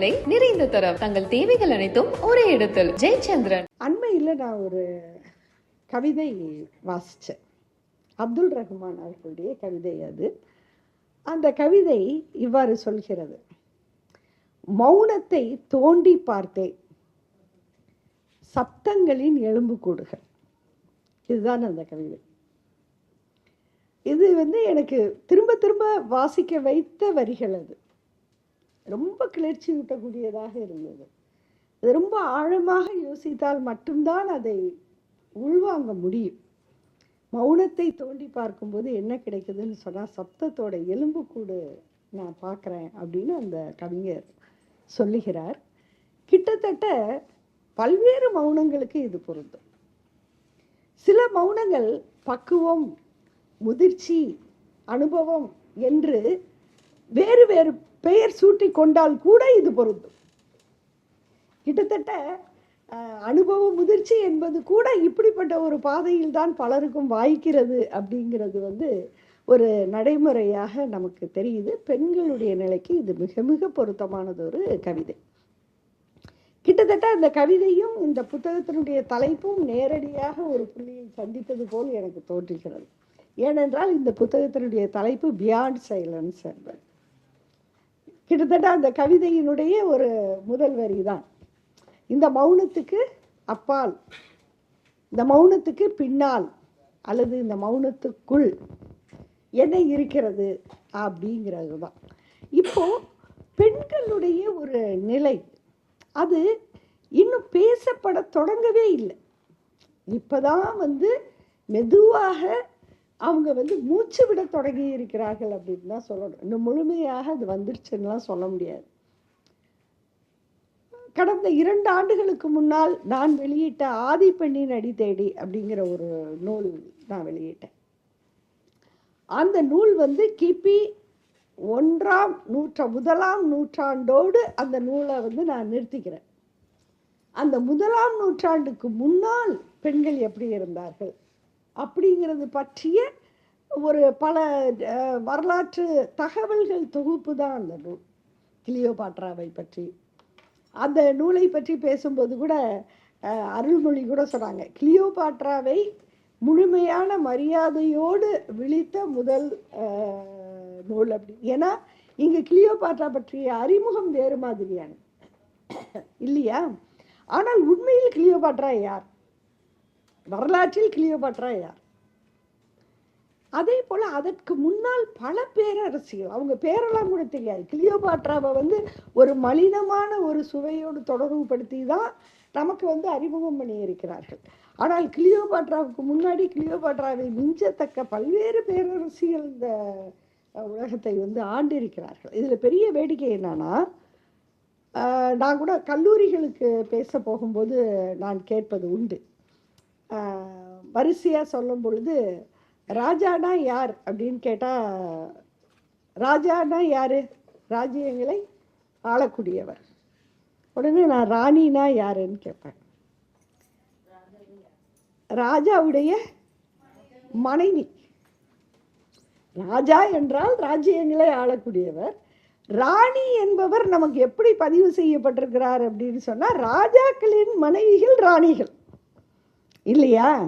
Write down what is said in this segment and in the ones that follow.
விலை நிறைந்த தரம். தங்கள் தேவைகள் அனைத்தும் ஒரே இடத்தில். ஜெயச்சந்திரன். அண்மையில் நான் ஒரு கவிதை வாசித்தேன் அப்துல் ரஹ்மான் அவர்களுடைய கவிதை அது. அந்த கவிதை இவ்வாறு சொல்கிறது. மௌனத்தை தோண்டி பார்த்தேன். சப்தங்களின் எலும்புக்கூடுகள் இதுதான் அந்த கவிதை. இது வந்து எனக்கு திரும்ப திரும்ப வாசிக்க வைத்த வரிகள் அது. ரொம்ப கிளர்ச்சி ஊட்டக்கூடியதாக இருந்தது. அது ரொம்ப ஆழமாக யோசித்தால் மட்டும்தான் அதை உள்வாங்க முடியும். மௌனத்தை தோண்டி பார்க்கும்போது என்ன கிடைக்குதுன்னு சொன்னால் சப்தத்தோட எலும்புக்கூடு நான் பார்க்குறேன் அப்படின்னு அந்த கவிஞர் சொல்லுகிறார். கிட்டத்தட்ட பல்வேறு மௌனங்களுக்கு இது பொருந்தும். சில மௌனங்கள் பக்குவம் முதிர்ச்சி அனுபவம் என்று வேறு வேறு பெயர் சூட்டி கொண்டால் கூட இது பொருந்தும். கிட்டத்தட்ட அனுபவ முதிர்ச்சி என்பது கூட இப்படிப்பட்ட ஒரு பாதையில் தான் பலருக்கும் வாய்க்கிறது அப்படிங்கிறது வந்து ஒரு நடைமுறையாக நமக்கு தெரியுது. பெண்களுடைய நிலைக்கு இது மிக மிக பொருத்தமானது ஒரு கவிதை. கிட்டத்தட்ட அந்த கவிதையும் இந்த புத்தகத்தினுடைய தலைப்பும் நேரடியாக ஒரு புள்ளியை சந்தித்தது போல் எனக்கு தோன்றுகிறது. ஏனென்றால் இந்த புத்தகத்தினுடைய தலைப்பு பியாண்ட் சைலன்ஸ் என்பது. கிட்டத்தட்ட அந்த கவிதையினுடைய ஒரு முதல் வரி தான் இந்த மௌனத்துக்கு அப்பால் இந்த மௌனத்துக்கு பின்னால் அல்லது இந்த மௌனத்துக்குள் என்ன இருக்கிறது அப்படிங்கிறது தான் இப்போ பெண்களுடைய ஒரு நிலை அது இன்னும் பேசப்பட தொடங்கவே இல்லை. இப்போதான் வந்து மெதுவாக அவங்க வந்து மூச்சு விட தொடங்கி இருக்கிறார்கள் அப்படின்னு தான் சொல்லணும். இன்னும் முழுமையாக அது வந்துருச்சுன்னெலாம் சொல்ல முடியாது. கடந்த இரண்டு ஆண்டுகளுக்கு முன்னால் நான் வெளியிட்ட ஆதி பெண்ணின் அடி தேடி அப்படிங்கிற ஒரு நூல் நான் வெளியிட்டேன். அந்த நூல் வந்து கிபி ஒன்றாம் நூற்ற முதலாம் நூற்றாண்டோடு அந்த நூலை வந்து நான் நிறுத்திக்கிறேன். அந்த முதலாம் நூற்றாண்டுக்கு முன்னால் பெண்கள் எப்படி இருந்தார்கள் அப்படிங்கிறது பற்றிய ஒரு பல வரலாற்று தகவல்கள் தொகுப்பு தான் அந்த நூல் கிளியோபாட்ராவை பற்றி. அந்த நூலை பற்றி பேசும்போது கூட அருள்மொழி கூட சொன்னாங்க கிளியோபாட்ராவை முழுமையான மரியாதையோடு விழித்த முதல் நூல் அப்படி. ஏன்னா இங்கே கிளியோபாட்ரா பற்றிய அறிமுகம் வேறு மாதிரியான இல்லையா? ஆனால் உண்மையில் கிளியோபாட்ரா யார்? வரலாற்றில் கிளியோபாட்ரா யார்? அதே போல் அதற்கு முன்னால் பல பேரரசிகள் அவங்க பேரெல்லாம் கூட தெரியாது. கிளியோபாட்ராவை வந்து ஒரு மலினமான ஒரு சுவையோடு தொடர்புபடுத்தி தான் நமக்கு வந்து அறிமுகம் பண்ணி இருக்கிறார்கள் ஆனால் கிளியோபாட்ராவுக்கு முன்னாடி கிளியோபாட்ராவை மிஞ்சத்தக்க பல்வேறு பேரரசிகள் இந்த உலகத்தை வந்து ஆண்டிருக்கிறார்கள். இதில் பெரிய வேடிக்கை என்னன்னா நான் கூட கல்லூரிகளுக்கு பேச போகும்போது நான் கேட்பது உண்டு. வரிசையாக சொல்லும் பொழுது ராஜானா யார் அப்படின்னு கேட்டால் ராஜானா யார்? ராஜ்யங்களை ஆளக்கூடியவர். உடனே நான் ராணினா யாருன்னு கேட்பேன். ராஜாவுடைய மனைவி. ராஜா என்றால் ராஜ்யங்களை ஆளக்கூடியவர். ராணி என்பவர் நமக்கு எப்படி பதிவு செய்யப்பட்டிருக்கிறார் அப்படின்னு சொன்னால் ராஜாக்களின் மனைவிகள் ராணிகள். இல்லையா?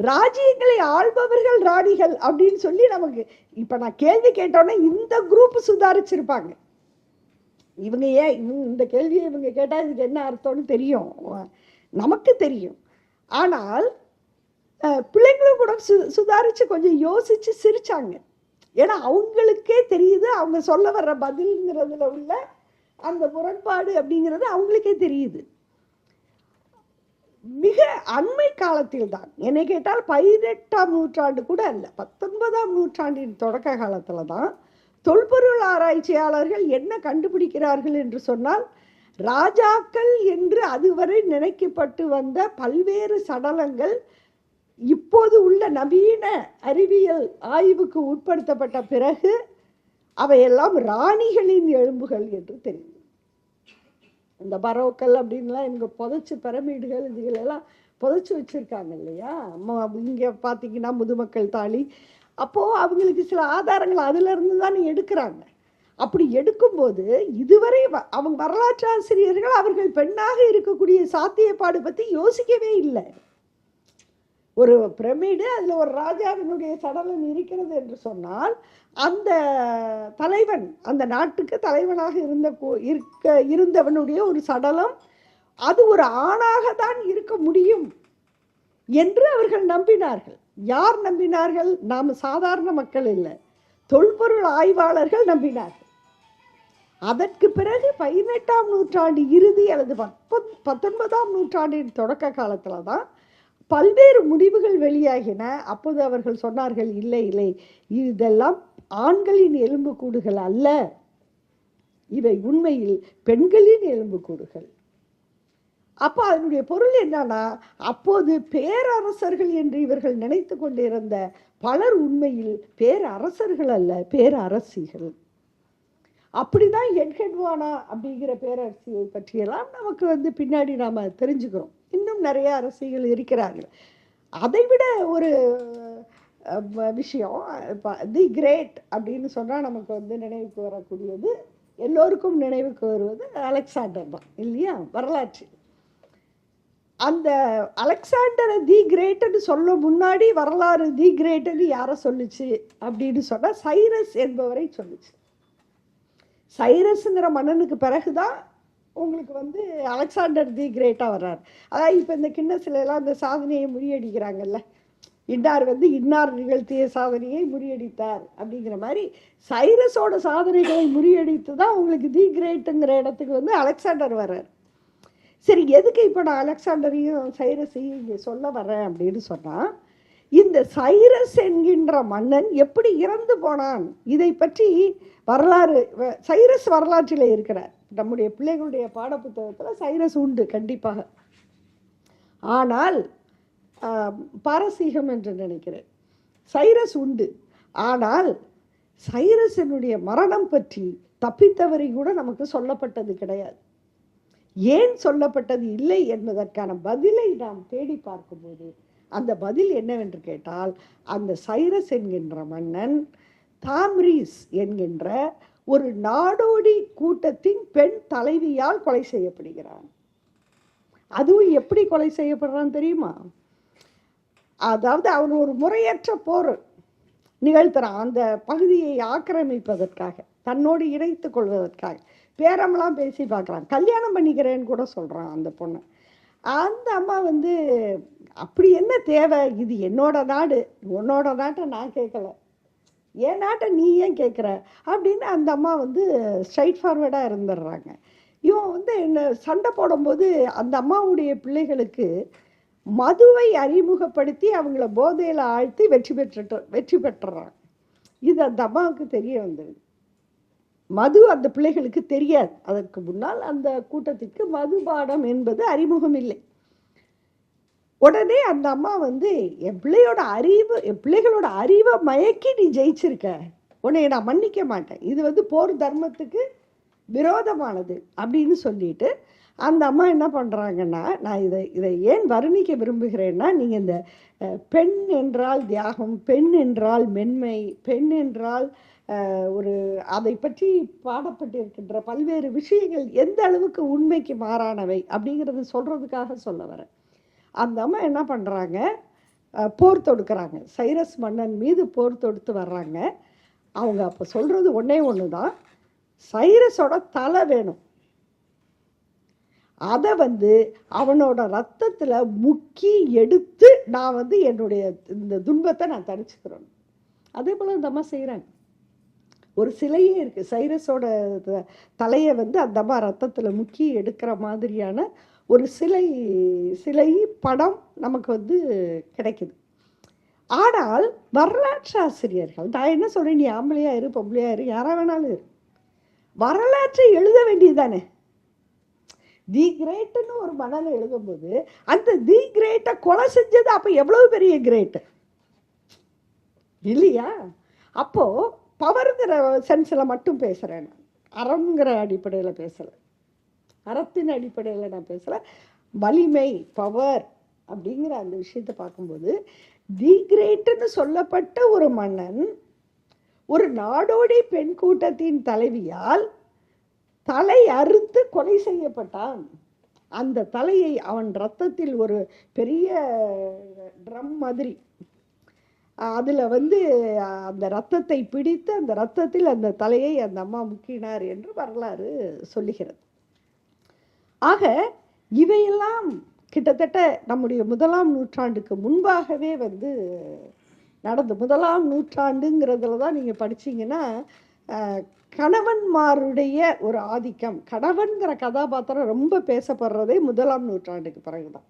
ராஜ்யங்களை ஆள்பவர்கள் ராணிகள் அப்படின்னு சொல்லி நமக்கு இப்போ நான் கேள்வி கேட்டோன்னே இந்த குரூப் சுதாரிச்சிருப்பாங்க. இவங்க ஏன் இவங்க இந்த கேள்வியை இவங்க கேட்டால் இதுக்கு என்ன அர்த்தம்னு தெரியும். நமக்கு தெரியும். ஆனால் பிள்ளைங்களும் கூட சு சுதாரித்து கொஞ்சம் யோசித்து சிரிச்சாங்க. ஏன்னா அவங்களுக்கே தெரியுது அவங்க சொல்ல வர்ற பதில்ங்கிறதுல உள்ள அந்த முரண்பாடு அப்படிங்கிறது அவங்களுக்கே தெரியுது. மிக அண்மை காலத்தில் தான் என்னை கேட்டால் பதினெட்டாம் நூற்றாண்டு கூட அல்ல பத்தொன்பதாம் நூற்றாண்டின் தொடக்க காலத்தில் தான் தொல்பொருள் ஆராய்ச்சியாளர்கள் என்ன கண்டுபிடிக்கிறார்கள் என்று சொன்னால் ராஜாக்கள் என்று அதுவரை நினைக்கப்பட்டு வந்த பல்வேறு சடலங்கள் இப்போது உள்ள நவீன அறிவியல் ஆய்வுக்கு உட்படுத்தப்பட்ட பிறகு அவையெல்லாம் ராணிகளின் எலும்புகள் என்று தெரியும். இந்த பரோக்கல் அப்படின்லாம் இவங்க புதைச்சி பிரமிடுகள் இதுகளெல்லாம் புதைச்சி வச்சுருக்காங்க இல்லையா? ம- இங்கே பார்த்தீங்கன்னா முதுமக்கள் தாலி. அப்போது அவங்களுக்கு சில ஆதாரங்கள் அதிலிருந்து தானே எடுக்கிறாங்க. அப்படி எடுக்கும்போது இதுவரை வ- அவங்க வரலாற்று ஆசிரியர்கள் அவர்கள் பெண்ணாக இருக்கக்கூடிய சாத்தியப்பாடு பற்றி யோசிக்கவே இல்லை. ஒரு பிரமிடு அதில் ஒரு ராஜாவினுடைய சடலம் இருக்கிறது என்று சொன்னால் அந்த தலைவன் அந்த நாட்டுக்கு தலைவனாக இருந்த இருக்க இருந்தவனுடைய ஒரு சடலம் அது ஒரு ஆணாக தான் இருக்க முடியும் என்று அவர்கள் நம்பினார்கள். யார் நம்பினார்கள்? நாம் சாதாரண மக்கள் இல்லை. தொல்பொருள் ஆய்வாளர்கள் நம்பினார்கள். அதற்கு பிறகு பதினெட்டாம் நூற்றாண்டு இறுதி அல்லது பத்தொன் பத்தொன்பதாம் நூற்றாண்டின் தொடக்க காலத்தில் தான் பல்வேறு முடிவுகள் வெளியாகின. அப்போது அவர்கள் சொன்னார்கள் இல்லை இல்லை இதெல்லாம் ஆண்களின் எலும்புக்கூடுகள் அல்ல. இவை உண்மையில் பெண்களின் எலும்புக்கூடுகள். அப்போ அதனுடைய பொருள் என்னன்னா அப்போது பேரரசர்கள் என்று இவர்கள் நினைத்து கொண்டிருந்த பலர் உண்மையில் பேரரசர்கள் அல்ல பேரரசிகள். அப்படிதான் எட்ஹெட்வானா அப்படிங்கிற பேரரசியை பற்றியெல்லாம் நமக்கு வந்து பின்னாடி நாம் தெரிஞ்சுக்கிறோம். இன்னும் நிறைய அரசிகள் இருக்கிறார்கள். அதை விட ஒரு விஷயம் இப்போ விஷயம் தி கிரேட் அப்படின்னு சொன்னால் நமக்கு வந்து நினைவுக்கு வரக்கூடியது எல்லோருக்கும் நினைவுக்கு வருவது அலெக்சாண்டர் தான் இல்லையா? வரலாற்று. அந்த அலெக்சாண்டரை தி கிரேட்டுன்னு சொல்ல முன்னாடி வரலாறு தி கிரேட்டுன்னு யாரை சொல்லுச்சு அப்படின்னு சொன்னால் சைரஸ் என்பவரை சொல்லுச்சு. சைரஸுங்கிற மன்னனுக்கு பிறகுதான் உங்களுக்கு வந்து அலெக்சாண்டர் தி கிரேட்டாக வர்றார். அதாவது இப்போ இந்த கிண்ணஸில் அந்த சாதனையை முறியடிக்கிறாங்கல்ல. இன்னார் வந்து இன்னார் நிகழ்த்திய சாதனையை முறியடித்தார் அப்படிங்கிற மாதிரி சைரஸோட சாதனைகளை முறியடித்து தான் உங்களுக்கு தி கிரேட்டுங்கிற இடத்துக்கு வந்து அலெக்சாண்டர் வர்றார். சரி எதுக்கு இப்போ நான் அலெக்சாண்டரையும் சைரஸையும் இங்கே சொல்ல வரேன் அப்படின்னு சொன்னால் இந்த சைரஸ் என்கின்ற மன்னன் எப்படி இறந்து போனான்? இதை பற்றி வரலாறு வ- சைரஸ் வரலாற்றில் இருக்கிறார். நம்முடைய பிள்ளைகளுடைய பாடப்புத்தகத்தில் சைரஸ் உண்டு கண்டிப்பாக. ஆனால் பாரசீகம் என்று நினைக்கிறேன். சைரஸ் உண்டு. ஆனால் சைரஸனுடைய மரணம் பற்றி தப்பித்தவரை கூட நமக்கு சொல்லப்பட்டது கிடையாது. ஏன் சொல்லப்பட்டது இல்லை என்பதற்கான பதிலை நாம் தேடி பார்க்கும்போது அந்த பதில் என்னவென்று கேட்டால் அந்த சைரஸ் என்கின்ற மன்னன் தாம்ரீஸ் என்கின்ற ஒரு நாடோடி கூட்டத்தின் பெண் தலைவியால் கொலை செய்யப்படுகிறான். அதுவும் எப்படி கொலை செய்யப்படுறான் தெரியுமா? அதாவது அவன் ஒரு முறையற்ற போர் நிகழ்த்துறான். அந்த பகுதியை ஆக்கிரமிப்பதற்காக தன்னோடு இணைத்து கொள்வதற்காக. பேரம்லாம் பேசி பார்க்குறான். கல்யாணம் பண்ணிக்கிறேன்னு கூட சொல்கிறான் அந்த பொண்ணை. அந்த அம்மா வந்து அப்படி என்ன தேவை? இது என்னோட நாடு. உன்னோட நாட்டை நான் கேட்கல. என் நாட்டை நீ ஏன் கேட்குற அப்படின்னு அந்த அம்மா வந்து ஸ்ட்ரைட் ஃபார்வர்டாக இருந்துடுறாங்க. இவன் வந்து என்ன சண்டை போடும்போது அந்த அம்மாவுடைய பிள்ளைகளுக்கு மதுவை அறிமுகப்படுத்தி அவங்கள போதையில் ஆழ்த்தி வெற்றி பெற்றுட்டு வெற்றி பெற்றுறாங்க. இது அந்த அம்மாவுக்கு தெரிய வந்தது. மது அந்த பிள்ளைகளுக்கு தெரியாது. அதற்கு முன்னால் அந்த கூட்டத்திற்கு மதுபானம் என்பது அறிமுகம் இல்லை. உடனே அந்த அம்மா வந்து என் பிள்ளையோட அறிவு என் பிள்ளைகளோட அறிவை மயக்கி நீ ஜெயிச்சிருக்க. உன்னை நான் மன்னிக்க மாட்டேன். இது வந்து போர் தர்மத்துக்கு விரோதமானது. அப்படின்னு சொல்லிட்டு அந்த அம்மா என்ன பண்ணுறாங்கன்னா நான் இதை இதை ஏன் வர்ணிக்க விரும்புகிறேன்னா நீங்கள் இந்த பெண் என்றால் தியாகம் பெண் என்றால் மென்மை பெண் என்றால் ஒரு அதை பற்றி பாடப்பட்டிருக்கின்ற பல்வேறு விஷயங்கள் எந்த அளவுக்கு உண்மைக்கு மாறானவை? அப்படிங்கிறது சொல்கிறதுக்காக சொல்ல வரேன். அந்த அம்மா என்ன பண்ணுறாங்க போர் தொடுக்கிறாங்க. சைரஸ் மன்னன் மீது போர் தொடுத்து வர்றாங்க. அவங்க அப்போ சொல்கிறது ஒன்றே ஒன்று தான் சைரஸோட தலை வேணும். அதை வந்து அவனோட ரத்தத்தில் முக்கி எடுத்து நான் வந்து என்னுடைய இந்த துன்பத்தை நான் தணிச்சுக்கிறேன். அதே போல் இந்த அம்மா செய்கிறாங்க ஒரு சிலையே இருக்குது சைரஸோட த- தலையை வந்து அந்த அம்மா ரத்தத்தில் முக்கி எடுக்கிற மாதிரியான ஒரு சிலை சிலை படம் நமக்கு வந்து கிடைக்குது. ஆனால் வரலாற்று ஆசிரியர்கள் நான் என்ன சொல்றேன் நீ ஆம்பளையாக இரு பொம்பளையாக இரு யாராக வேணாலும் இரு. வரலாற்றை எழுத வேண்டியது தானே. தி கிரேட்னு ஒரு மணல் எழுதும்போது அந்த தி கிரேட்டை கொலை செஞ்சது அப்போ எவ்வளோ பெரிய கிரேட்டு? இல்லையா? அப்போது பவர்ங்கிற சென்ஸில் மட்டும் பேசுகிறேன் நான். அறங்கிற அடிப்படையில் பேசலை. அறத்தின் அடிப்படையில் நான் பேசுகிறேன் வலிமை பவர் அப்படிங்கிற அந்த விஷயத்தை பார்க்கும்போது தி கிரேட்னு சொல்லப்பட்ட ஒரு மன்னன் ஒரு நாடோடி பெண் கூட்டத்தின் தலைவியால் தலை அறுத்து கொலை செய்யப்பட்டான். அந்த தலையை அவன் ரத்தத்தில் ஒரு பெரிய ட்ரம் மாதிரி அதில் வந்து அந்த ரத்தத்தை பிடித்து அந்த ரத்தத்தில் அந்த தலையை அந்த அம்மா முக்கினார் என்று வரலாறு சொல்லுகிறது. ஆக இவையெல்லாம் கிட்டத்தட்ட நம்முடைய முதலாம் நூற்றாண்டுக்கு முன்பாகவே வந்து நடந்து முதலாம் நூற்றாண்டுங்கிறதுல தான் நீங்கள் படிச்சிங்கன்னா கணவன்மாருடைய ஒரு ஆதிக்கம் கணவன்கிற கதாபாத்திரம் ரொம்ப பேசப்படுறதே முதலாம் நூற்றாண்டுக்கு பிறகு தான்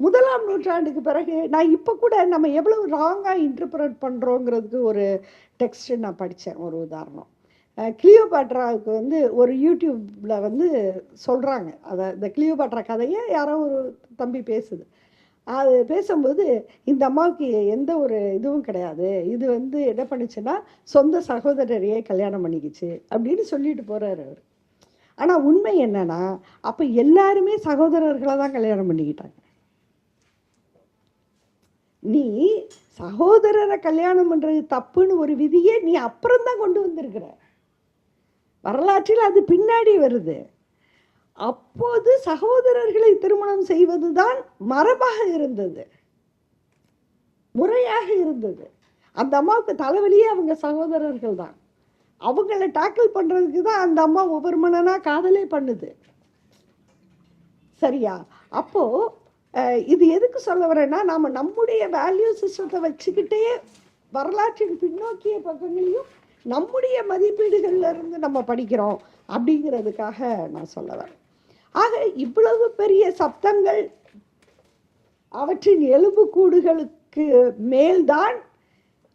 முதலாம் நூற்றாண்டுக்கு பிறகு நான் இப்போ கூட நம்ம எவ்வளோ ராங்காக இன்டர்பிரட் பண்ணுறோங்கிறதுக்கு ஒரு டெக்ஸ்ட் நான் படித்தேன் ஒரு உதாரணம். கிளியோபாட்ராவுக்கு வந்து ஒரு யூடியூப்பில் வந்து சொல்கிறாங்க அதை இந்த கிளியோபாட்ரா கதையை யாரோ ஒரு தம்பி பேசுது. அது பேசும்போது இந்த அம்மாவுக்கு எந்த ஒரு இதுவும் கிடையாது. இது வந்து என்ன பண்ணுச்சுன்னா சொந்த சகோதரரையே கல்யாணம் பண்ணிக்கிச்சு அப்படின்னு சொல்லிட்டு போகிறாரு அவர். ஆனால் உண்மை என்னன்னா அப்போ எல்லாருமே சகோதரர்களை தான் கல்யாணம் பண்ணிக்கிட்டாங்க. நீ சகோதரரை கல்யாணம் பண்ணுறது தப்புன்னு ஒரு விதியை நீ அப்புறம் தான் கொண்டு வந்திருக்கிற. வரலாற்றில் அது பின்னாடி வருது. அப்போது சகோதரர்களை திருமணம் செய்வதுதான் மரபாக இருந்தது. முறையாக இருந்தது. அந்த அம்மாவுக்கு தலைவலியே அவங்க சகோதரர்கள் தான். அவங்கள டாக்கிள் பண்றதுக்கு தான் அந்த அம்மா ஒவ்வொரு மனனா காதலே பண்ணுது. சரியா? அப்போ இது எதுக்கு சொல்ல வரேன்னா நாம நம்முடைய வேல்யூ சிஸ்டத்தை வச்சுக்கிட்டே வரலாற்றின் பின்னோக்கிய பக்கங்களையும் நம்முடைய மதிப்பீடுகள்ல இருந்து நம்ம படிக்கிறோம் அப்படிங்கிறதுக்காக நான் சொல்ல வரேன். ஆக இவ்வளவு பெரிய சப்தங்கள் அவற்றின் எலும்புக்கூடுகளுக்கு மேல்தான்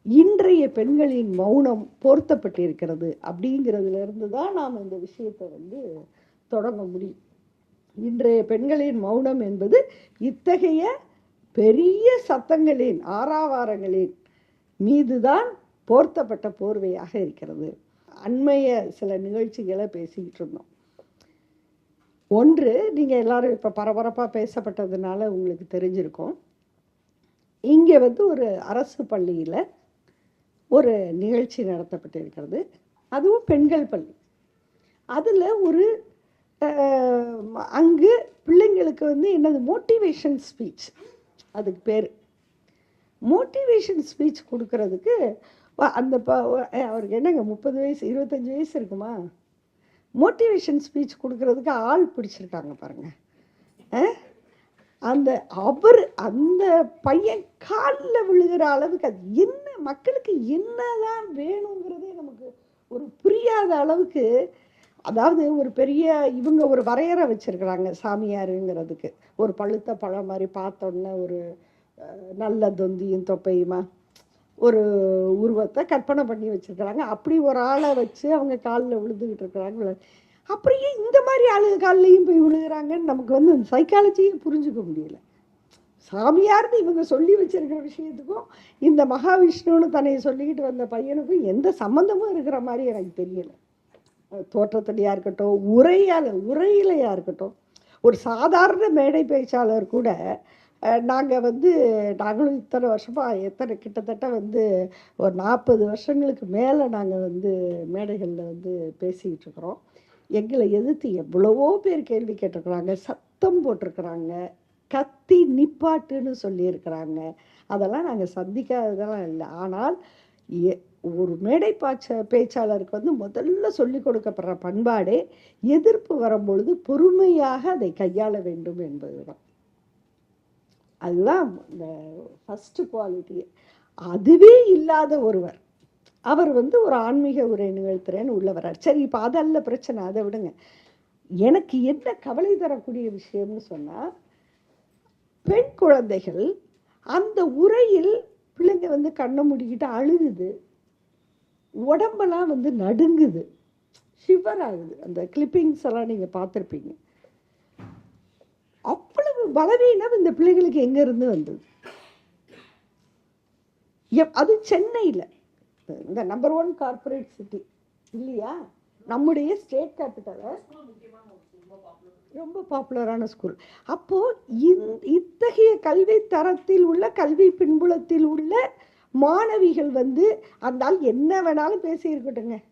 இன்றைய பெண்களின் மௌனம் போர்த்தப்பட்டிருக்கிறது அப்படிங்கிறதுல இருந்து தான் நாம் இந்த விஷயத்தை வந்து தொடங்க முடியும். இன்றைய பெண்களின் மௌனம் என்பது இத்தகைய பெரிய சத்தங்களின் ஆறாவாரங்களின் மீதுதான் போர்த்தப்பட்ட போர்வையாக இருக்கிறது. அண்மைய சில நிகழ்ச்சிகளை பேசிக்கிட்டு இருந்தோம். ஒன்று நீங்கள் எல்லாரும் இப்போ பரபரப்பாக பேசப்பட்டதுனால உங்களுக்கு தெரிஞ்சிருக்கும். இங்கே வந்து ஒரு அரசு பள்ளியில் ஒரு நிகழ்ச்சி நடத்தப்பட்டிருக்கிறது. அதுவும் பெண்கள் பள்ளி. அதில் ஒரு அங்கு பிள்ளைங்களுக்கு வந்து என்னது மோட்டிவேஷன் ஸ்பீச் அதுக்கு பேர். மோட்டிவேஷன் ஸ்பீச் கொடுக்கறதுக்கு அந்த ப அவருக்கு என்னங்க முப்பது வயசு இருபத்தஞ்சி வயசு இருக்குமா? மோட்டிவேஷன் ஸ்பீச் கொடுக்கறதுக்கு ஆள் பிடிச்சிருக்காங்க பாருங்கள் அந்த அவர் அந்த பையன் காலில் விழுகிற அளவுக்கு அது என்ன மக்களுக்கு என்னதான் வேணுங்கிறதே நமக்கு ஒரு புரியாத அளவுக்கு அதாவது ஒரு பெரிய இவங்க ஒரு வரையறை வச்சிருக்கிறாங்க சாமியாருங்கிறதுக்கு. ஒரு பழுத்த பழம் மாதிரி பார்த்தோன்னே ஒரு நல்ல தொந்தியும் தொப்பையுமா? ஒரு உருவத்தை கற்பனை பண்ணி வச்சிருக்கிறாங்க. அப்படி ஒரு ஆளை வச்சு அவங்க காலில் விழுந்துக்கிட்டு இருக்கிறாங்க. அப்படியே இந்த மாதிரி ஆளுங்க கால்லையும் போய் விழுகிறாங்கன்னு நமக்கு வந்து அந்த சைக்காலஜியை புரிஞ்சுக்க முடியல. சாமியார்னு இவங்க சொல்லி வச்சிருக்கிற விஷயத்துக்கும் இந்த மகாவிஷ்ணுன்னு தன்னை சொல்லிக்கிட்டு வந்த பையனுக்கும் எந்த சம்மந்தமும் இருக்கிற மாதிரி எனக்கு தெரியலை. அஹ் இருக்கட்டும் உரையால் உரையிலையா இருக்கட்டும். ஒரு சாதாரண மேடை பேச்சாளர் கூட நாங்கள் வந்து நாங்களும் இத்தனை வருஷமாக எத்தனை கிட்டத்தட்ட வந்து ஒரு நாற்பது வருஷங்களுக்கு மேலே நாங்கள் வந்து மேடைகளில் வந்து பேசிக்கிட்டு இருக்கிறோம். எங்களை எதிர்த்து எவ்வளவோ பேர் கேள்வி கேட்டிருக்கிறாங்க சத்தம் போட்டிருக்கிறாங்க கத்தி நிப்பாட்டுன்னு சொல்லியிருக்கிறாங்க. அதெல்லாம் நாங்கள் சந்திக்காததெல்லாம் இல்லை. ஆனால் ஒரு மேடை பாச்ச பேச்சாளருக்கு வந்து முதல்ல சொல்லிக் கொடுக்கப்படுற பண்பாடே எதிர்ப்பு வரும்பொழுது பொறுமையாக அதை கையாள வேண்டும் என்பதுதான். அதுதான் இந்த ஃபஸ்ட்டு குவாலிட்டி அதுவே இல்லாத ஒருவர். அவர் வந்து ஒரு ஆன்மீக உரை நிகழ்த்துறேன்னு உள்ள வர்றார். சரி இப்போ அதல்ல பிரச்சனை அதை விடுங்க. எனக்கு என்ன கவலை தரக்கூடிய விஷயம்னு சொன்னால் பெண் குழந்தைகள் அந்த உரையில் பிள்ளைங்க வந்து கண்ணை மூடிக்கிட்டு அழுகுது. உடம்பெல்லாம் வந்து நடுங்குது. ஷிவர் ஆகுது. அந்த கிளிப்பிங்ஸ் எல்லாம் நீங்கள் பார்த்துருப்பீங்க. பலவீனம் இந்த பிள்ளைகளுக்கு எங்க இருந்து வந்தது? எப்- அது சென்னையில். இந்த நம்பர் ஒன் கார்ப்பரேட் சிட்டி இல்லையா? நம்முடைய ஸ்டேட் கேபிட்டலை ரொம்ப பாப்புலரான ஸ்கூல் அப்போ இத்தகைய கல்வி தரத்தில் உள்ள கல்வி பின்புலத்தில் உள்ள மாணவிகள் வந்து அந்த ஆள் என்ன வேணாலும் பேசியிருக்கட்டுங்க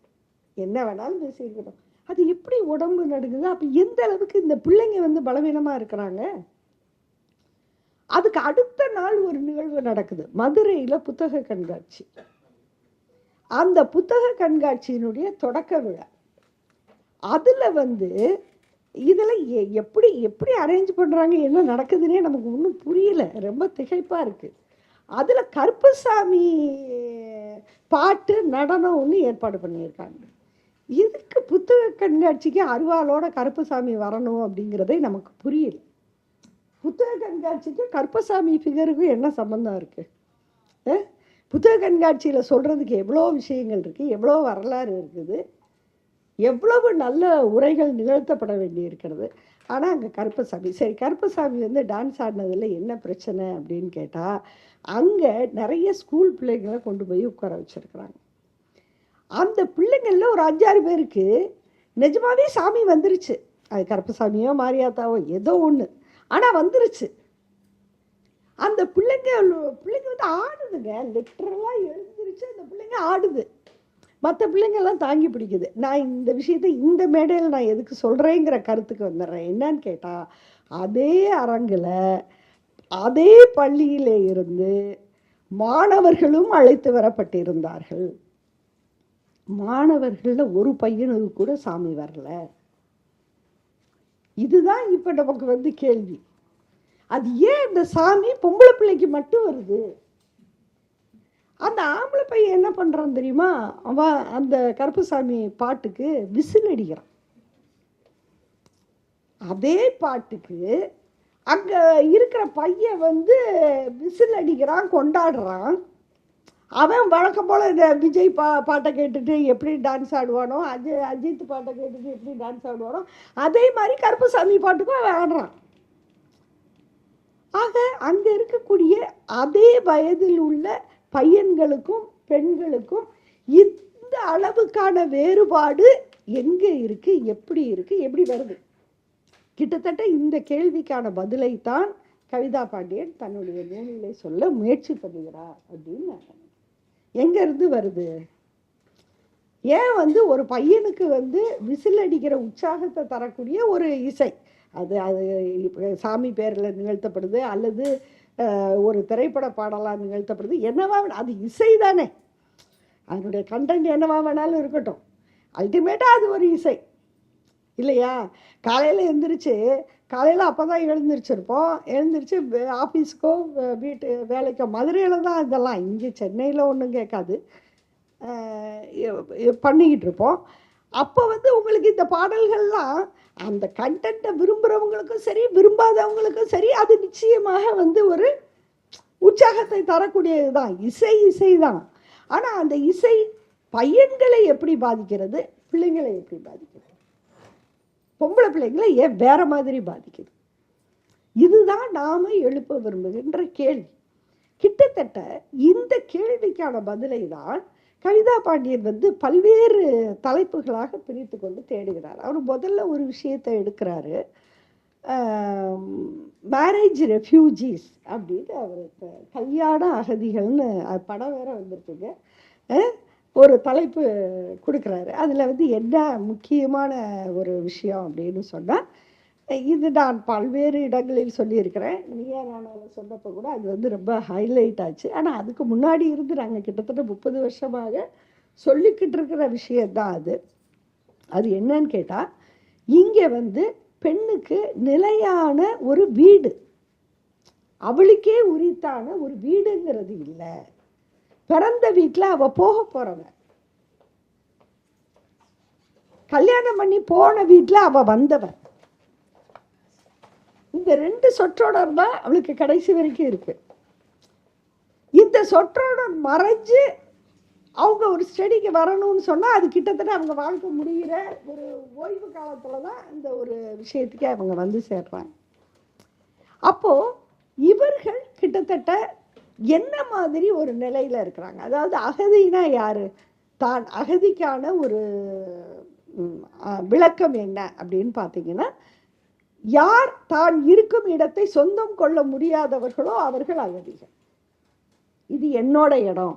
என்ன வேணாலும் பேசியிருக்கட்டும். அது எப்படி உடம்பு நடுங்குது? அப்போ எந்த அளவுக்கு இந்த பிள்ளைங்க வந்து பலவீனமாக இருக்கிறாங்க? அதுக்கு அடுத்த நாள் ஒரு நிகழ்வு நடக்குது. மதுரையில் புத்தக கண்காட்சி. அந்த புத்தக கண்காட்சியினுடைய தொடக்க விழா. அதில் வந்து இதில் எ- எப்படி எப்படி அரேஞ்ச் பண்ணுறாங்க என்ன நடக்குதுன்னே நமக்கு ஒன்றும் புரியல. ரொம்ப திகைப்பாக இருக்குது அதில் கருப்பசாமி பாட்டு நடனம் ஒன்று ஏற்பாடு பண்ணியிருக்காங்க. இதுக்கு புத்தக கண்காட்சிக்கு அருவாளோட கருப்பசாமி வரணும் அப்படிங்கிறதே நமக்கு புரியல. புத்தக கண்காட்சிக்கு கருப்பசாமி ஃபிகருக்கும் என்ன சம்மந்தம் இருக்குது புத்தக கண்காட்சியில் சொல்கிறதுக்கு எவ்வளோ விஷயங்கள் இருக்குது எவ்வளோ வரலாறு இருக்குது? எவ்வளவு நல்ல உரைகள் நிகழ்த்தப்பட வேண்டி இருக்கிறது ஆனால் அங்கே கருப்பசாமி சரி கருப்பசாமி வந்து டான்ஸ் ஆடினதில் என்ன பிரச்சனை அப்படின்னு கேட்டால் அங்கே நிறைய ஸ்கூல் பிள்ளைங்களை கொண்டு போய் உட்கார வச்சுருக்குறாங்க. அந்த பிள்ளைங்களில் ஒரு அஞ்சாறு பேருக்கு நிஜமாவே சாமி வந்துருச்சு. அது கருப்பசாமியோ மாரியாத்தாவோ ஏதோ ஒன்று ஆனால் வந்துருச்சு. அந்த பிள்ளைங்க பிள்ளைங்க வந்து ஆடுதுங்க. லிட்டரலாக எழுந்துருச்சு அந்த பிள்ளைங்க ஆடுது. மற்ற பிள்ளைங்கள்லாம் தாங்கி பிடிக்குது. நான் இந்த விஷயத்தை இந்த மேடையில் நான் எதுக்கு சொல்கிறேங்கிற கருத்துக்கு வந்துடுறேன். என்னன்னு கேட்டால் அதே அரங்கில் அதே பள்ளியிலே இருந்து மாணவர்களும் அழைத்து வரப்பட்டிருந்தார்கள். மாணவர்களில் ஒரு பையனுக்கு கூட சாமி வரல. இதுதான் இப்போ நமக்கு வந்து கேள்வி. அது ஏன் இந்த சாமி பொம்பளை பிள்ளைக்கு மட்டும் வருது? அந்த ஆம்பளை பையன் என்ன பண்ணுறான் தெரியுமா? அவன் அந்த கருப்புசாமி பாட்டுக்கு விசில் அடிக்கிறான். அதே பாட்டுக்கு அங்கே இருக்கிற பையன் வந்து விசில் அடிக்கிறான் கொண்டாடுறான். அவன் வழக்கம் போல் இந்த விஜய் பா பாட்டை கேட்டுட்டு எப்படி டான்ஸ் ஆடுவானோ அஜய் அஜித் பாட்டை கேட்டுட்டு எப்படி டான்ஸ் ஆடுவானோ அதே மாதிரி கருப்பசாமி பாட்டுக்கும் அவன் ஆடுறான். ஆக அங்கே இருக்கக்கூடிய அதே வயதில் உள்ள பையன்களுக்கும் பெண்களுக்கும் இந்த அளவுக்கான வேறுபாடு எங்கே இருக்குது எப்படி இருக்குது எப்படி வருது? கிட்டத்தட்ட இந்த கேள்விக்கான பதிலை தான் கவிதா பாண்டியன் தன்னுடைய நூலிலே சொல்ல முயற்சி பண்ணுகிறார் அப்படின்னு நான் எங்கேருந்து வருது? ஏன் வந்து ஒரு பையனுக்கு வந்து விசில் அடிக்கிற உற்சாகத்தை தரக்கூடிய ஒரு இசை. அது அது சாமி பேரில் நிகழ்த்தப்படுது அல்லது ஒரு திரைப்பட பாடலாக நிகழ்த்தப்படுது என்னவா அது இசை தானே. அதனுடைய கண்டென்ட் என்னவா வேணாலும் இருக்கட்டும். அல்டிமேட்டாக அது ஒரு இசை. இல்லையா? காலையில் எந்திரிச்சு காலையில் அப்போ தான் எழுந்திரிச்சிருப்போம். எழுந்திரிச்சு ஆஃபீஸுக்கோ வீட்டு வேலைக்கோ மதுரையில் தான் இதெல்லாம். இங்கே சென்னையில் ஒன்றும் கேட்காது. பண்ணிக்கிட்டு இருப்போம். அப்போ வந்து உங்களுக்கு இந்த பாடல்கள்லாம் அந்த கண்டென்ட்டை விரும்புகிறவங்களுக்கும் சரி விரும்பாதவங்களுக்கும் சரி அது நிச்சயமாக வந்து ஒரு உற்சாகத்தை தரக்கூடியது தான். இசை இசை தான். ஆனால் அந்த இசை பையன்களை எப்படி பாதிக்கிறது? பிள்ளைங்களை எப்படி பாதிக்கிறது? பொம்பளை பிள்ளைங்களை ஏன் வேற மாதிரி பாதிக்குது? இதுதான் நாம எழுப்ப விரும்புகின்ற கேள்வி. கிட்டத்தட்ட இந்த கேள்விக்கான பதிலை தான் கவிதா பாண்டியன் வந்து பல்வேறு தலைப்புகளாக பிரித்து கொண்டு தேடுகிறார். அவர் முதல்ல ஒரு விஷயத்தை எடுக்கிறாரு. மேரேஜ் ரெஃப்யூஜிஸ் அப்படின்னு அவர் கல்யாண அகதிகள்னு படம் வேற வந்திருக்குங்க. ஒரு தலைப்பு கொடுக்குறாரு. அதில் வந்து என்ன முக்கியமான ஒரு விஷயம் அப்படின்னு சொன்னால் இது நான் பல்வேறு இடங்களில் சொல்லியிருக்கிறேன். நீயா நானும் சொன்னப்போ கூட அது வந்து ரொம்ப ஹைலைட் ஆச்சு. ஆனால் அதுக்கு முன்னாடி இருந்து நாங்கள் கிட்டத்தட்ட முப்பது வருஷமாக சொல்லிக்கிட்டு இருக்கிற விஷயந்தான் அது. அது என்னன்னு கேட்டால் இங்கே வந்து பெண்ணுக்கு நிலையான ஒரு வீடு அவளுக்கே உரித்தான ஒரு வீடுங்கிறது இல்லை. பிறந்த வீட்டில் அவ போக போறவ. கல்யாணம் பண்ணி போன வீட்டில் அவ வந்தவன் இந்த ரெண்டு சொற்றொடர் தான் அவளுக்கு கடைசி வரைக்கும் இருக்கு. இந்த சொற்றொடர் மறைஞ்சு அவங்க ஒரு ஸ்டடிக்கு வரணும்னு சொன்னால் அது கிட்டத்தட்ட அவங்க வாழ்க்கை முடிகிற ஒரு ஓய்வு காலத்தில் தான் இந்த ஒரு விஷயத்துக்கே அவங்க வந்து சேர்றாங்க. அப்போது இவர்கள் கிட்டத்தட்ட என்ன மாதிரி ஒரு நிலையில் இருக்கிறாங்க? அதாவது அகதினா யார்? தான் அகதிக்கான ஒரு விளக்கம் என்ன அப்படின்னு பார்த்தீங்கன்னா யார் தான் இருக்கும் இடத்தை சொந்தம் கொள்ள முடியாதவர்களோ அவர்கள் அகதிகள். இது என்னோட இடம்.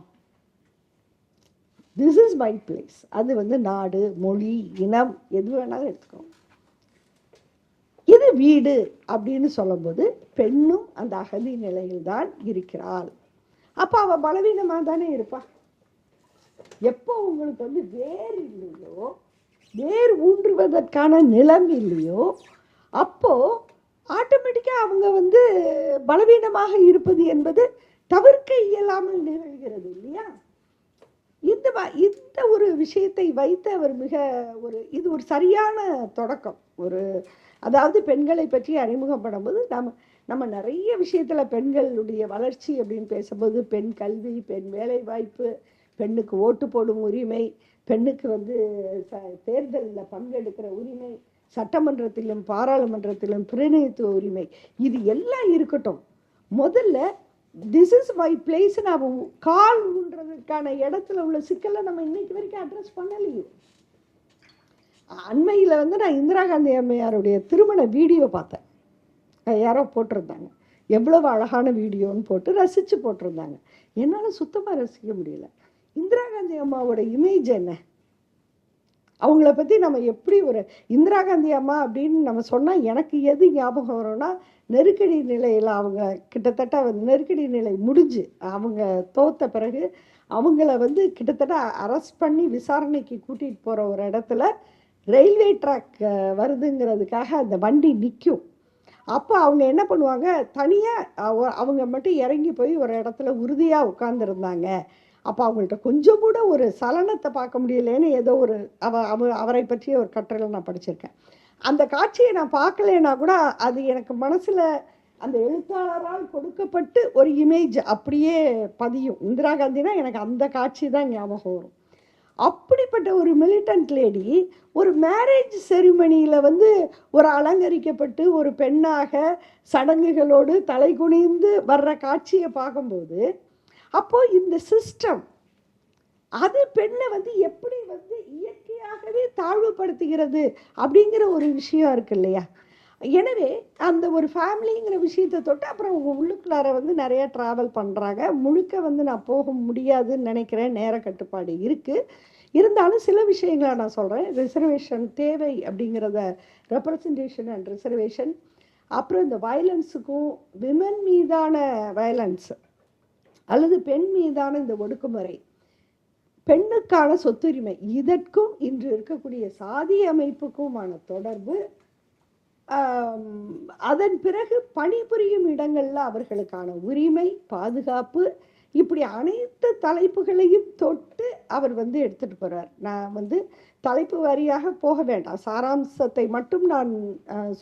திஸ் இஸ் மை பிளேஸ் அது வந்து நாடு மொழி இனம் எது வேணாலும் எடுத்துக்கோங்க. இது வீடு அப்படின்னு சொல்லும்போது பெண்ணும் அந்த அகதி நிலையில்தான் இருக்கிறாள். அப்போ அவள் பலவீனமாக தானே இருப்பாள் எப்போ உங்களுக்கு வந்து வேர் இல்லையோ வேர் ஊன்றுவதற்கான நிலம் இல்லையோ அப்போது ஆட்டோமேட்டிக்காக அவங்க வந்து பலவீனமாக இருப்பது என்பது தவிர்க்க இயலாமல் நிகழ்கிறது இல்லையா? இந்த இந்த ஒரு விஷயத்தை வைத்து அவர் மிக ஒரு இது ஒரு சரியான தொடக்கம். ஒரு அதாவது பெண்களை பற்றி அறிமுகப்படும்போது நம்ம நம்ம நிறைய விஷயத்துல பெண்களுடைய வளர்ச்சி அப்படின்னு பேசும்போது பெண் கல்வி பெண் வேலை வாய்ப்பு பெண்ணுக்கு ஓட்டு போடும் உரிமை பெண்ணுக்கு வந்து ச- தேர்தலில் பங்கெடுக்கிற உரிமை சட்டமன்றத்திலும் பாராளுமன்றத்திலும் பிரதிநிதித்துவ உரிமை இது எல்லாம் இருக்கட்டும். முதல்ல திஸ் இஸ் மை பிளேஸ் நான் கால்ன்றதுக்கான இடத்துல உள்ள சிக்கலை நம்ம இன்னைக்கு வரைக்கும் அட்ரஸ் பண்ணலையே. அண்மையில் வந்து நான் இந்திரா காந்தி அம்மையாருடைய திருமண வீடியோ பார்த்தேன். யாரோ போட்டிருந்தாங்க. எவ்வளவு அழகான வீடியோன்னு போட்டு ரசித்து போட்டிருந்தாங்க. என்னால் சுத்தமாக ரசிக்க முடியல. இந்திரா காந்தி அம்மாவோட இமேஜ் என்ன? அவங்கள பற்றி நம்ம எப்படி ஒரு இந்திரா காந்தி அம்மா அப்படின்னு நம்ம சொன்னால் எனக்கு எது ஞாபகம் வரும்னா நெருக்கடி நிலையில் அவங்க கிட்டத்தட்ட நெருக்கடி நிலை முடிஞ்சு அவங்க தோத்த பிறகு அவங்கள வந்து கிட்டத்தட்ட அரெஸ்ட் பண்ணி விசாரணைக்கு கூட்டிகிட்டு போகிற ஒரு இடத்துல ரயில்வே ட்ராக் வருதுங்கிறதுக்காக அந்த வண்டி நிற்கும் அப்போ அவங்க என்ன பண்ணுவாங்க? தனியாக அவங்க மட்டும் இறங்கி போய் ஒரு இடத்துல உறுதியாக உட்காந்துருந்தாங்க அப்போ அவங்கள்ட்ட கொஞ்சம் கூட ஒரு சலனத்தை பார்க்க முடியலன்னு ஏதோ ஒரு அவ அவ அவரை பற்றிய ஒரு கட்டுரையில் நான் படிச்சிருக்கேன். அந்த காட்சியை நான் பார்க்கலன்னா கூட அது எனக்கு மனசில் அந்த எழுத்தாளரால் கொடுக்கப்பட்டு ஒரு இமேஜ் அப்படியே பதியும். இந்திரா காந்தினா எனக்கு அந்த காட்சி தான் ஞாபகம் வரும். அப்படிப்பட்ட ஒரு மிலிட்டன்ட் லேடி ஒரு மேரேஜ் செரிமனியில் வந்து ஒரு அலங்கரிக்கப்பட்டு ஒரு பெண்ணாக சடங்குகளோடு தலை குனிந்து வர்ற காட்சியை பார்க்கும்போது அப்போது இந்த சிஸ்டம் அது பெண்ணை வந்து எப்படி வந்து இயற்கையாகவே தாழ்வுபடுத்துகிறது அப்படிங்கிற ஒரு விஷயம் இருக்கு இல்லையா? எனவே அந்த ஒரு ஃபேமிலிங்கிற விஷயத்தை தொட்டு அப்புறம் அவங்க உள்ளுக்குள்ளார வந்து நிறைய ட்ராவல் பண்ணுறாங்க முழுக்க வந்து நான் போக முடியாதுன்னு நினைக்கிறேன். நேர கட்டுப்பாடு இருக்குது இருந்தாலும் சில விஷயங்களை நான் சொல்கிறேன் ரிசர்வேஷன் தேவை அப்படிங்கிறத ரெப்ரசன்டேஷன் அண்ட் ரிசர்வேஷன் அப்புறம் இந்த வயலன்ஸுக்கும் விமன் மீதான வயலன்ஸ் அல்லது பெண் மீதான இந்த ஒடுக்குமுறை பெண்ணுக்கான சொத்துரிமை இதற்கும் இன்று இருக்கக்கூடிய சாதி அமைப்புக்குமான தொடர்பு அதன் பிறகு பணிபுரியும் இடங்களில் அவர்களுக்கான உரிமை பாதுகாப்பு இப்படி அனைத்து தலைப்புகளையும் தொட்டு அவர் வந்து எடுத்துட்டு போறார். நான் வந்து தலைப்பு வாரியாக போக வேண்டாம். சாராம்சத்தை மட்டும் நான்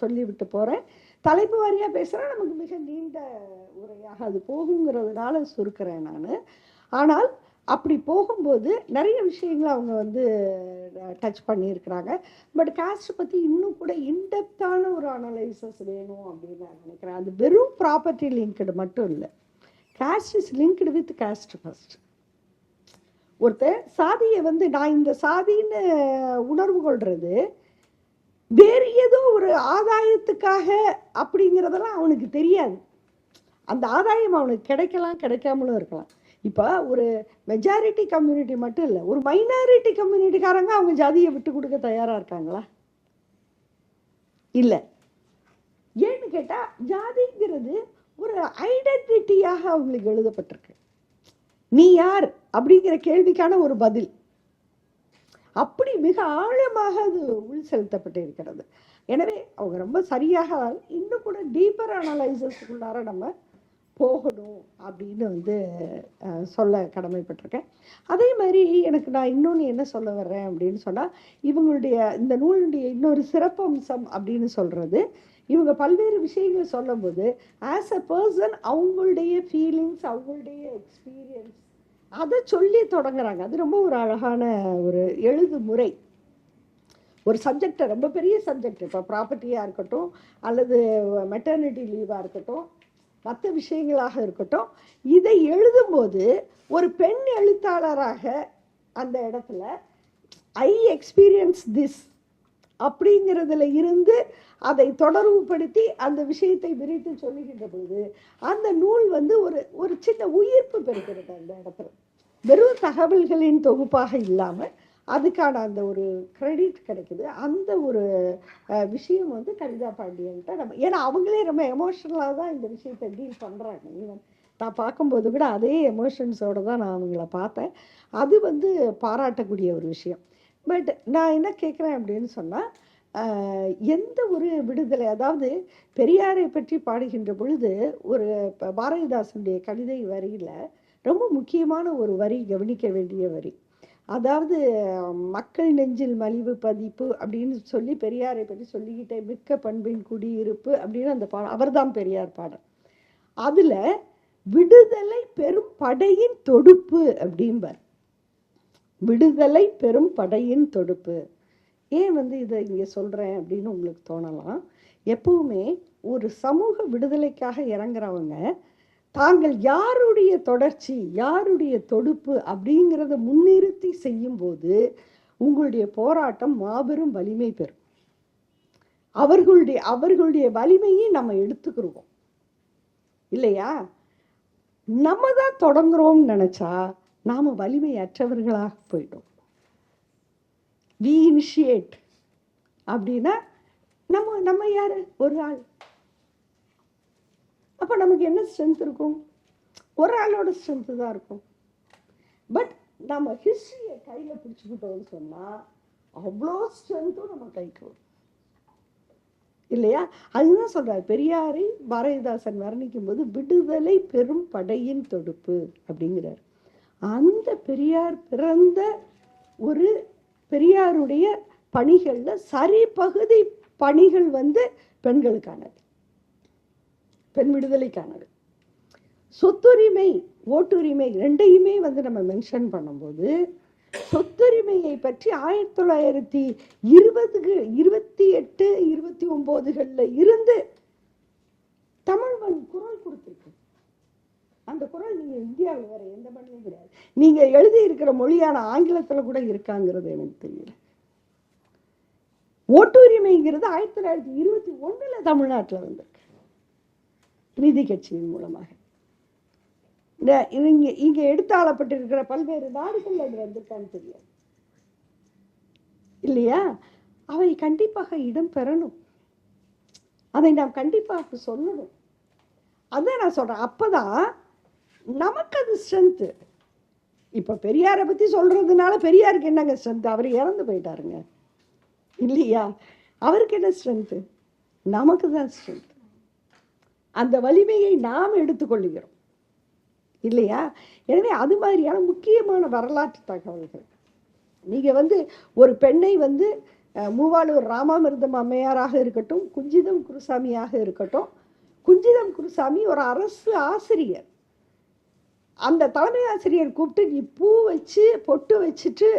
சொல்லிவிட்டு போறேன். தலைப்பு வாரியாக பேசுகிறேன் நமக்கு மிக நீண்ட உரையாக அது போகுங்கிறதுனால சுருக்கிறேன் நான். ஆனால் அப்படி போகும்போது நிறைய விஷயங்களை அவங்க வந்து டச் பண்ணியிருக்கிறாங்க. பட் காஸ்ட் பற்றி இன்னும் கூட இன்டெப்த்தான ஒரு அனலைசஸ் வேணும் அப்படின்னு நான் நினைக்கிறேன். அது வெறும் ப்ராப்பர்ட்டி லிங்க்டு மட்டும் இல்லை. Caste is linked with caste first ஒருத்தர் சாதியை வந்து நான் இந்த சாதின்னு உணர்வு கொள்வது வேறு ஏதோ ஒரு ஆதாயத்துக்காக அப்படிங்கிறதெல்லாம் அவனுக்கு தெரியாது. அந்த ஆதாயம் அவனுக்கு கிடைக்கலாம் கிடைக்காமலும் இருக்கலாம். இப்போ ஒரு மெஜாரிட்டி கம்யூனிட்டி மட்டும் இல்லை ஒரு மைனாரிட்டி கம்யூனிட்டிக்காரங்க அவங்க ஜாதியை விட்டு கொடுக்க தயாராக இருக்காங்களா? இல்லை. ஏன்னு கேட்டால் ஜாதிங்கிறது ஒரு ஐடென்டிட்டியாக அவங்களுக்கு எழுதப்பட்டிருக்கு. நீ யார்? அப்படிங்கிற கேள்விக்கான ஒரு பதில். அப்படி மிக ஆழமாக அது உள் செலுத்தப்பட்டு இருக்கிறது எனவே அவங்க ரொம்ப சரியாக இன்னும் கூட டீப்பர் அனலைசஸ்க்குள்ளார நம்ம போகணும் அப்படின்னு வந்து சொல்ல கடமைப்பட்டிருக்கேன். அதே மாதிரி எனக்கு நான் இன்னொன்று என்ன சொல்ல வர்றேன் அப்படின்னு சொன்னால் இவங்களுடைய இந்த நூலுடைய இன்னொரு சிறப்பம்சம் அப்படின்னு சொல்கிறது இவங்க பல்வேறு விஷயங்களை சொல்லும்போது ஆஸ் அ பர்சன் அவங்களுடைய ஃபீலிங்ஸ் அவங்களுடைய எக்ஸ்பீரியன்ஸ் அதை சொல்லி தொடங்குறாங்க. அது ரொம்ப ஒரு அழகான ஒரு எழுது முறை. ஒரு சப்ஜெக்டை ரொம்ப பெரிய சப்ஜெக்ட் இப்போ ப்ராப்பர்ட்டியாக இருக்கட்டும் அல்லது மெட்டர்னிட்டி லீவாக இருக்கட்டும் மற்ற விஷயங்களாக இருக்கட்டும். இதை எழுதும்போது ஒரு பெண் எழுத்தாளராக அந்த இடத்துல ஐ எக்ஸ்பீரியன்ஸ் திஸ் அப்படிங்கிறதுல இருந்து அதை தொடர்புபடுத்தி அந்த விஷயத்தை விரித்து சொல்லுகின்ற பொழுது அந்த நூல் வந்து ஒரு ஒரு சின்ன உயிர்ப்பு பெறுகிறது அந்த இடத்துல. வெறும் தகவல்களின் தொகுப்பாக இல்லாமல் அதுக்கான அந்த ஒரு கிரெடிட் கிடைக்குது. அந்த ஒரு விஷயம் வந்து கவிதா பாண்டியன்ட்ட நம்ம ஏன்னா அவங்களே ரொம்ப எமோஷ்னலாக தான் இந்த விஷயத்தை டீல் பண்ணுறாங்க ஈவன் நான் பார்க்கும்போது கூட அதே எமோஷன்ஸோடு தான் நான் அவங்கள பார்த்தேன். அது வந்து பாராட்டக்கூடிய ஒரு விஷயம். பட் நான் என்ன கேட்குறேன் அப்படின்னு சொன்னால் எந்த ஒரு விடுதலை அதாவது பெரியாரை பற்றி பாடுகின்ற பொழுது ஒரு பாரதிதாசனுடைய கவிதை வரியில் ரொம்ப முக்கியமான ஒரு வரி கவனிக்க வேண்டிய வரி. அதாவது மக்கள் நெஞ்சில் மலிவு பதிப்பு அப்படின்னு சொல்லி பெரியாரை பற்றி சொல்லிக்கிட்டே மிக்க பண்பின் குடியிருப்பு அப்படின்னு அந்த பாடம் அவர்தான் பெரியார் பாடல். அதில் விடுதலை பெரும் படையின் தொடுப்பு அப்படிம்பார். விடுதலை பெரும் படையின் தொடுப்பு. ஏன் வந்து இதை இங்கே சொல்கிறேன் அப்படின்னு உங்களுக்கு தோணலாம். எப்பவுமே ஒரு சமூக விடுதலைக்காக இறங்குறவங்க தாங்கள் யாருடைய தொடர்ச்சி யாருடைய தொடுப்பு அப்படிங்கிறத முன்னிறுத்தி செய்யும்போது உங்களுடைய போராட்டம் மாபெரும் வலிமை பெறும். அவர்களுடைய அவர்களுடைய வலிமையை நம்ம எடுத்துக்கிருவோம். இல்லையா? நம்ம தான் தொடங்குறோம்னு நினைச்சா நாம வலிமையற்றவர்களாக போயிடும் வி இனிஷியேட் அப்படின்னா நம்ம நம்ம யாரு? ஒரு ஆள். அப்போ நமக்கு என்ன ஸ்ட்ரென்த் இருக்கும்? ஒரு ஆளோட ஸ்ட்ரென்த்து தான் இருக்கும். பட் நம்ம ஹிஸ்ட்ரியை கையில் பிடிச்சிக்கிட்டோம்னு சொன்னால் அவ்வளோ ஸ்ட்ரென்த்தும் நம்ம கைக்கு வரும். இல்லையா? அதுதான் சொல்கிறார் பெரியாரை பாரதிதாசன் வர்ணிக்கும் போது விடுதலை பெரும் படையின் தொடுப்பு அப்படிங்கிறார். அந்த பெரியார் பிறந்த ஒரு பெரியாருடைய பணிகளில் சரி பகுதி பணிகள் வந்து பெண்களுக்கானது. பெண் விடுதலைக்கானது சொத்துரிமை ஓட்டுரிமை ரெண்டையுமே வந்து நம்ம மென்ஷன் பண்ணும்போது சொத்துரிமையை பற்றி ஆயிரத்தி தொள்ளாயிரத்தி இருபதுக்கு இருபத்தி எட்டு இருபத்தி ஒம்போதுகளில் இருந்து தமிழ்வன் குரல் கொடுத்துருக்கு. அந்த குரல் நீங்க இந்தியாவில் வேற எந்த மண்ணிலும் கிடையாது. நீங்க எழுதி இருக்கிற மொழியான ஆங்கிலத்தில் கூட இருக்காங்கிறது எனக்கு தெரியல. ஓட்டுரிமைங்கிறது ஆயிரத்தி தொள்ளாயிரத்தி இருபத்தி ஒன்றில் தமிழ்நாட்டில் வந்து பிரீதி கட்சியின் மூலமாக. இந்த இது இங்க இங்க எடுத்தாளப்பட்டிருக்கிற பல்வேறு நாடுகள் அது வந்திருக்கான்னு தெரியாது. இல்லையா? அவை கண்டிப்பாக இடம் பெறணும். அதை நாம் கண்டிப்பாக சொல்லணும். அதான் நான் சொல்றேன். அப்பதான் நமக்கு அது ஸ்ட்ரென்த்து இப்போ பெரியாரை பற்றி சொல்கிறதுனால பெரியாருக்கு என்னங்க ஸ்ட்ரென்த் அவர் இறந்து போயிட்டாருங்க. இல்லையா? அவருக்கு என்ன ஸ்ட்ரென்த்து நமக்கு தான் ஸ்ட்ரென்த் அந்த வலிமையை நாம் எடுத்துக்கொள்கிறோம். இல்லையா? எனவே அது மாதிரியான முக்கியமான வரலாற்று தகவல்கள். நீங்கள் வந்து ஒரு பெண்ணை வந்து மூவாளூர் ராமாமிர்தம் அம்மையாராக இருக்கட்டும் குஞ்சிதம் குருசாமியாக இருக்கட்டும் குஞ்சிதம் குருசாமி ஒரு அரசு ஆசிரியர். அந்த தலைமை ஆசிரியர் கூப்பிட்டு நீ பூ வச்சு பொட்டு வச்சுட்டு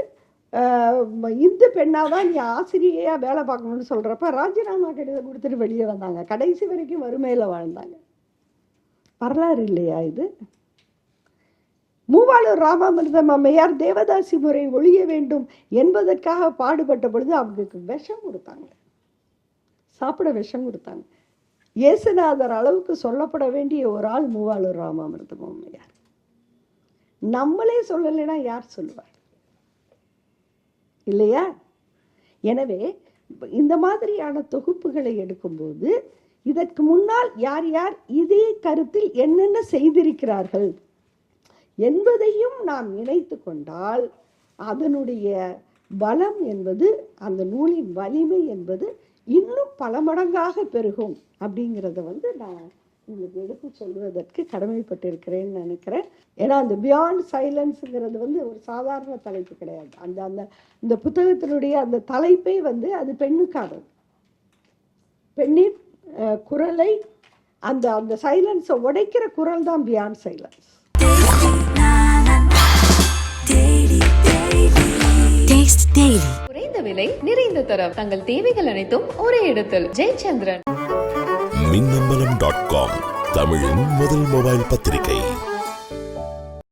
இந்து பெண்ணாக தான் நீ ஆசிரியையாக வேலை பார்க்கணும்னு சொல்கிறப்ப ராஜினாமா கடிதம் கொடுத்துட்டு வெளியே வந்தாங்க. கடைசி வரைக்கும் வறுமையில் வாழ்ந்தாங்க. வரலாறு இல்லையா இது? மூவாளூர் ராமாமிர்தம் அம்மையார் தேவதாசி முறை ஒழிய வேண்டும் என்பதற்காக பாடுபட்ட பொழுது அவங்களுக்கு விஷம் கொடுத்தாங்க. சாப்பிட விஷம் கொடுத்தாங்க. இயேசுநாதர் அளவுக்கு சொல்லப்பட வேண்டிய ஒரு ஆள் மூவாளூர் ராமாமிர்தம் அம்மையார். நம்மளே சொல்லலைன்னா யார் சொல்லுவார்? இல்லையா? எனவே இந்த மாதிரியான தொகுப்புகளை எடுக்கும்போது இதற்கு முன்னால் யார் யார் இதே கருத்தில் என்னென்ன செய்திருக்கிறார்கள் என்பதையும் நாம் இணைத்து கொண்டால் அதனுடைய பலம் என்பது அந்த நூலின் வலிமை என்பது இன்னும் பல மடங்காக பெருகும் அப்படிங்கிறத வந்து நான் உங்களுக்கு எடுத்து சொல்வதற்கு கடமைப்பட்டிருக்கிறேன்னு நினைக்கிறேன். ஏன்னா அந்த பியாண்ட் சைலன்ஸுங்கிறது வந்து ஒரு சாதாரண தலைப்பு கிடையாது. அந்த அந்த இந்த புத்தகத்தினுடைய அந்த தலைப்பே வந்து அது பெண்ணுக்கானது பெண்ணின் குரலை அந்த அந்த சைலன்ஸை உடைக்கிற குரல் தான் பியாண்ட் சைலன்ஸ் Taste Daily. குறைந்த விலை நிறைந்த தரம். தங்கள் தேவைகள் அனைத்தும் ஒரே இடத்தில். ஜெயச்சந்திரன். டாட் காம் தமிழின் முதல் மொபைல் பத்திரிகை.